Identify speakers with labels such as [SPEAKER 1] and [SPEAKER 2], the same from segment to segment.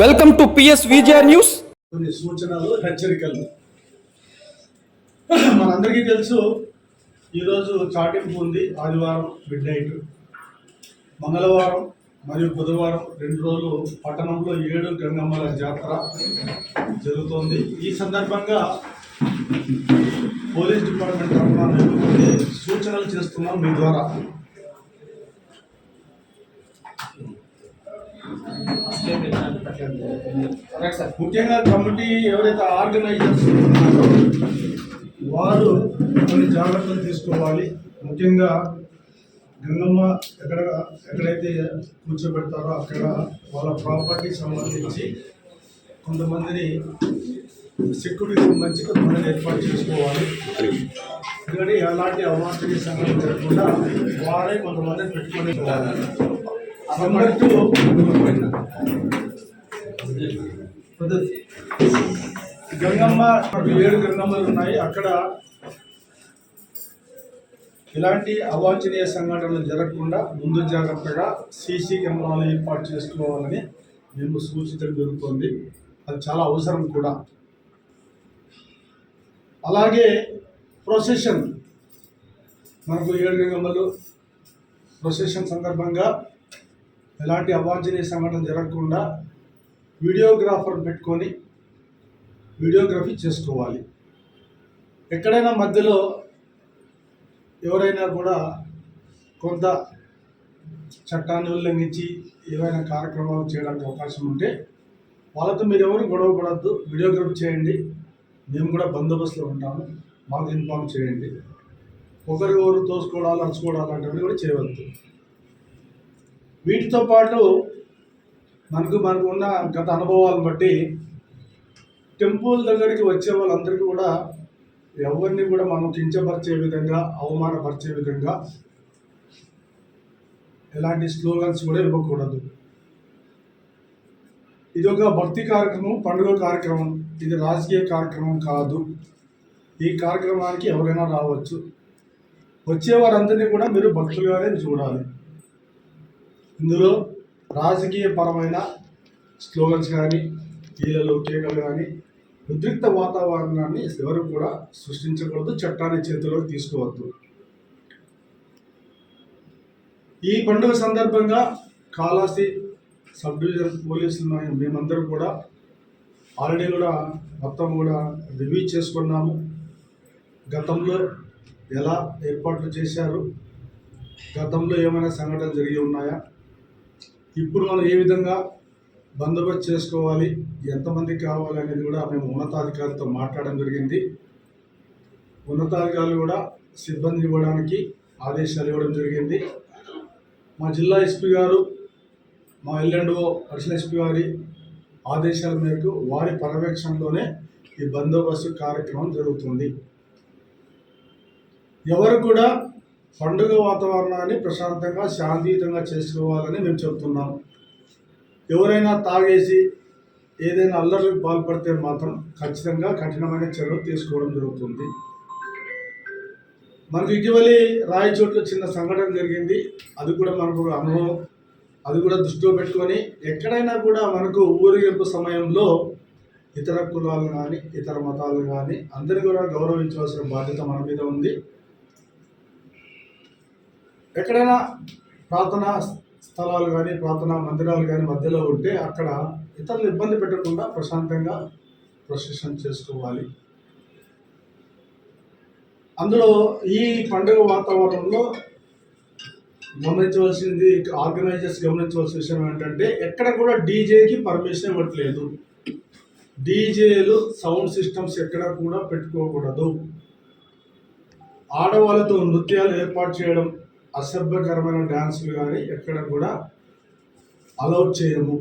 [SPEAKER 1] Welcome to PS Vijaya news
[SPEAKER 2] కొన్ని సూచనలు హెచ్చరికలు. మనందరికీ తెలుసు ఈరోజు చాటింపు ఉంది ఆదివారం మిడ్ నైట్. మంగళవారం మరియు బుధవారం రెండు రోజులు పట్టణంలో ఏడు గంగమ్మల జాతర జరుగుతోంది. ఈ సందర్భంగా పోలీస్ డిపార్ట్మెంట్ తరఫున సూచనలు చేస్తున్నాం మీ ద్వారా. ముఖ్యంగా కమిటీ ఎవరైతే ఆర్గనైజర్స్ ఉన్నారో వారు కొన్ని జాగ్రత్తలు తీసుకోవాలి. ముఖ్యంగా గంగమ్మ ఎక్కడ ఎక్కడైతే కూర్చోబెడతారో అక్కడ వాళ్ళ ప్రాపర్టీ సంబంధించి కొంతమందిని సెక్యూరిటీ సంబంధించి కొంతమందిని ఏర్పాటు చేసుకోవాలి. ఎందుకంటే ఎలాంటి అవాంఛనీయ సంఘటన జరగకుండా వారే కొంతమందిని పెట్టుకొని పోవాలి గంగమ్మ మనకు ఏడు గంగమ్మలు ఉన్నాయి. అక్కడ ఇలాంటి అవాంఛనీయ సంఘటనలు జరగకుండా ముందు జాగ్రత్తగా సీసీ కెమెరాలు ఏర్పాటు చేసుకోవాలని మేము సూచించడం జరుగుతుంది అది చాలా అవసరం కూడా. అలాగే ప్రొసెషన్. మనకు ఏడు గంగమ్మలు ప్రొసెషన్ సందర్భంగా ఎలాంటి అవాంఛనీయ సంఘటన జరగకుండా వీడియోగ్రాఫర్ పెట్టుకొని వీడియోగ్రఫీ చేసుకోవాలి. ఎక్కడైనా మధ్యలో ఎవరైనా కూడా కొంత చట్టాన్ని ఉల్లంఘించి ఏవైనా కార్యక్రమాలు చేయడానికి అవకాశం ఉంటే వాళ్ళతో మీరు ఎవరు గొడవ పడద్దు వీడియోగ్రఫీ చేయండి. మేము కూడా బందోబస్తులో ఉంటాము మాకు ఇన్ఫామ్ చేయండి. ఒకరు తోసుకోవడాలు అరుచుకోవడాలు లాంటివి కూడా చేయవద్దు. వీటితో పాటు మనకు మనకు ఉన్న గత అనుభవాలను బట్టి టెంపుల్ దగ్గరికి వచ్చే వాళ్ళందరికీ కూడా ఎవరిని కూడా మనం కించపరిచే విధంగా అవమానపరిచే విధంగా ఎలాంటి స్లోగన్స్ కూడా ఇవ్వకూడదు. ఇది ఒక భక్తి కార్యక్రమం పండుగ కార్యక్రమం. ఇది రాజకీయ కార్యక్రమం కాదు. ఈ కార్యక్రమానికి ఎవరైనా రావచ్చు. వచ్చే వారందరినీ కూడా మీరు భక్తులుగానే చూడాలి. ఇందులో రాజకీయ పరమైన స్లోగన్స్ కానీ కీలలో కేకలు కానీ ఉద్రిక్త వాతావరణాన్ని ఎవరు కూడా సృష్టించకూడదు చట్టాన్ని చేతిలోకి తీసుకోవద్దు. ఈ పండుగ సందర్భంగా కాళాసి సబ్ డివిజన్ పోలీసులు మేమందరం కూడా ఆల్రెడీ కూడా మొత్తం కూడా రివ్యూ చేసుకున్నాము. గతంలో ఎలా ఏర్పాట్లు చేశారు గతంలో ఏమైనా సంఘటనలు జరిగి ఉన్నాయా ఇప్పుడు మనం ఏ విధంగా బందోబస్తు చేసుకోవాలి ఎంతమంది కావాలి అనేది కూడా మేము ఉన్నతాధికారులతో మాట్లాడడం జరిగింది. ఉన్నతాధికారులు కూడా సిబ్బంది ఇవ్వడానికి ఆదేశాలు ఇవ్వడం జరిగింది. మా జిల్లా ఎస్పీ గారు మా ఎల్ఎండ్ఓ అడిషనల్ ఎస్పీ గారి ఆదేశాల మేరకు వారి పర్యవేక్షణలోనే ఈ బందోబస్తు కార్యక్రమం జరుగుతుంది. ఎవరు కూడా పండుగ వాతావరణాన్ని ప్రశాంతంగా శాంతియుతంగా చేసుకోవాలని మేము చెప్తున్నాం ఎవరైనా తాగేసి ఏదైనా అల్లర్లకు పాల్పడితే మాత్రం ఖచ్చితంగా కఠినమైన చర్యలు తీసుకోవడం జరుగుతుంది. మనకు ఇటీవలి రాయచోట్ల చిన్న సంఘటన జరిగింది. అది కూడా మనకు ఒక అనుభవం. అది కూడా దృష్టిలో పెట్టుకొని ఎక్కడైనా కూడా మనకు ఊరేగింపు సమయంలో ఇతర కులాలు కానీ ఇతర మతాలు కానీ అందరినీ కూడా గౌరవించవలసిన బాధ్యత మన మీద ఉంది. ఎక్కడైనా ప్రార్థనా స్థలాలు కానీ ప్రార్థనా మందిరాలు కానీ మధ్యలో ఉంటే అక్కడ ఇతరులు ఇబ్బంది పెట్టకుండా ప్రశాంతంగా ప్రొసెషన్ చేసుకోవాలి. అందులో ఈ పండుగ వాతావరణంలో గమనించవలసింది ఆర్గనైజర్స్ గమనించవలసిన విషయం ఏంటంటే ఎక్కడ కూడా డీజేకి పర్మిషన్ ఇవ్వట్లేదు. డీజేలు సౌండ్ సిస్టమ్స్ ఎక్కడ కూడా పెట్టుకోకూడదు. ఆడవాళ్ళతో నృత్యాలు ఏర్పాటు చేయడం అసభ్యకరమైన డ్యాన్సులు కానీ ఎక్కడ కూడా అలౌ చేయము.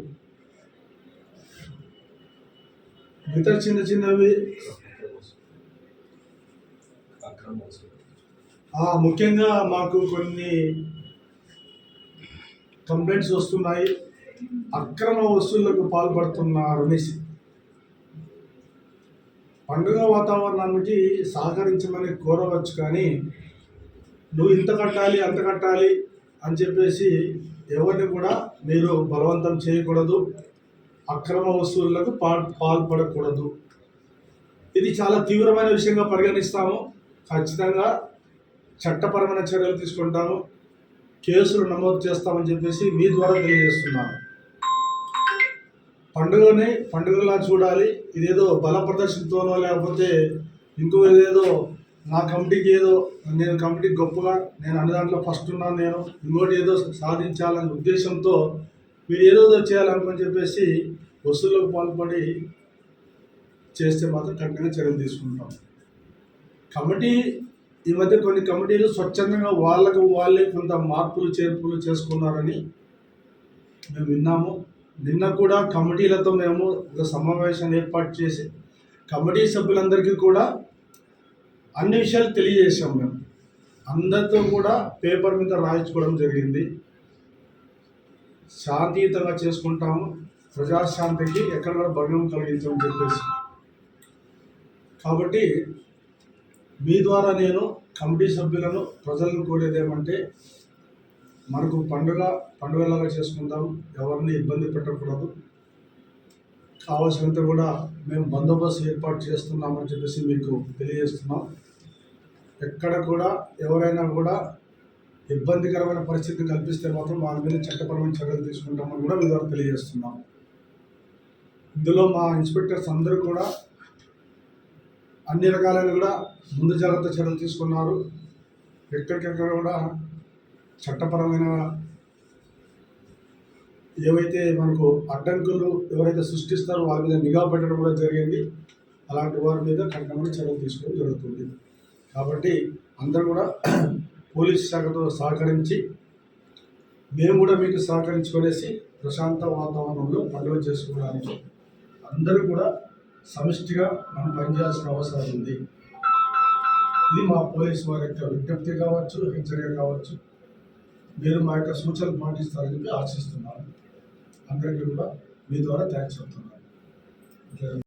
[SPEAKER 2] మిగతా చిన్న చిన్నవి ముఖ్యంగా మాకు కొన్ని కంప్లైంట్స్ వస్తున్నాయి. అక్రమ వస్తువులకు పాల్పడుతున్నారు అనేసి పండుగ వాతావరణానికి సహకరించమని కోరవచ్చు కానీ నువ్వు ఇంత కట్టాలి అంత కట్టాలి అని చెప్పేసి ఎవరిని కూడా మీరు బలవంతం చేయకూడదు. అక్రమ వస్తువులకు పా పాల్పడకూడదు. ఇది చాలా తీవ్రమైన విషయంగా పరిగణిస్తాము. ఖచ్చితంగా చట్టపరమైన చర్యలు తీసుకుంటాము. కేసులు నమోదు చేస్తామని చెప్పేసి మీ ద్వారా తెలియజేస్తున్నాను. పండుగని పండుగలా చూడాలి. ఇదేదో బల ప్రదర్శనతోనో లేకపోతే ఇంకో ఏదేదో నా కమిటీకి ఏదో నేను కమిటీ గొప్పగా నేను అన్ని దాంట్లో ఫస్ట్ ఉన్నాను నేను ఇంకోటి ఏదో సాధించాలనే ఉద్దేశంతో మీరు ఏదో చేయాలనుకొని చెప్పేసి వసూళ్ళకు పాల్పడి చేస్తే మాత్రం కఠినంగా చర్యలు తీసుకుంటాం. కమిటీ ఈ మధ్య కొన్ని కమిటీలు స్వచ్ఛందంగా వాళ్ళకు వాళ్ళే కొంత మార్పులు చేర్పులు చేసుకున్నారని మేము విన్నాము. నిన్న కూడా కమిటీలతో మేము ఒక సమావేశాన్ని ఏర్పాటు చేసి కమిటీ సభ్యులందరికీ కూడా అన్ని విషయాలు తెలియజేసాం మేము. అందరితో కూడా పేపర్ మీద రాయించుకోవడం జరిగింది. శాంతియుతంగా చేసుకుంటాము. ప్రజాశాంతికి ఎక్కడ కూడా భంగం కలిగించమని చెప్పేసి. కాబట్టి మీ ద్వారా నేను కమిటీ సభ్యులను ప్రజలను కోరేదేమంటే మనకు పండుగ పండుగలాగా చేసుకుందాం ఎవరిని ఇబ్బంది పెట్టకూడదు. కావాల్సినంత కూడా మేము బందోబస్తు ఏర్పాటు చేస్తున్నామని చెప్పేసి మీకు తెలియజేస్తున్నాం. ఎక్కడ కూడా ఎవరైనా కూడా ఇబ్బందికరమైన పరిస్థితిని కల్పిస్తే మాత్రం వారి మీద చట్టపరమైన చర్యలు తీసుకుంటామని కూడా మీ ద్వారా తెలియజేస్తున్నాం. ఇందులో మా ఇన్స్పెక్టర్స్ అందరూ కూడా అన్ని రకాలైన కూడా ముందు జాగ్రత్త చర్యలు తీసుకున్నారు. ఎక్కడికెక్కడ కూడా చట్టపరమైన ఏవైతే మనకు అడ్డంకులు ఎవరైతే సృష్టిస్తారో వారి మీద నిఘా పెట్టడం కూడా జరిగింది. అలాంటి వారి మీద కఠినమైన చర్యలు తీసుకోవడం జరుగుతుంది. కాబట్టి అందరూ కూడా పోలీస్ శాఖతో సహకరించి మేము కూడా మీకు సహకరించుకునేసి ప్రశాంత వాతావరణంలో పండుగ చేసుకోవడానికి అందరూ కూడా సమిష్టిగా మనం పనిచేయాల్సిన అవసరం ఉంది. ఇది మా పోలీస్ వారి యొక్క విజ్ఞప్తి కావచ్చు హెచ్చరిక కావచ్చు. మీరు మా యొక్క సూచనలు పాటిస్తారని చెప్పి ఆశిస్తున్నాను. అందరికీ కూడా మీ ద్వారా థ్యాంక్స్ చెప్తున్నాను.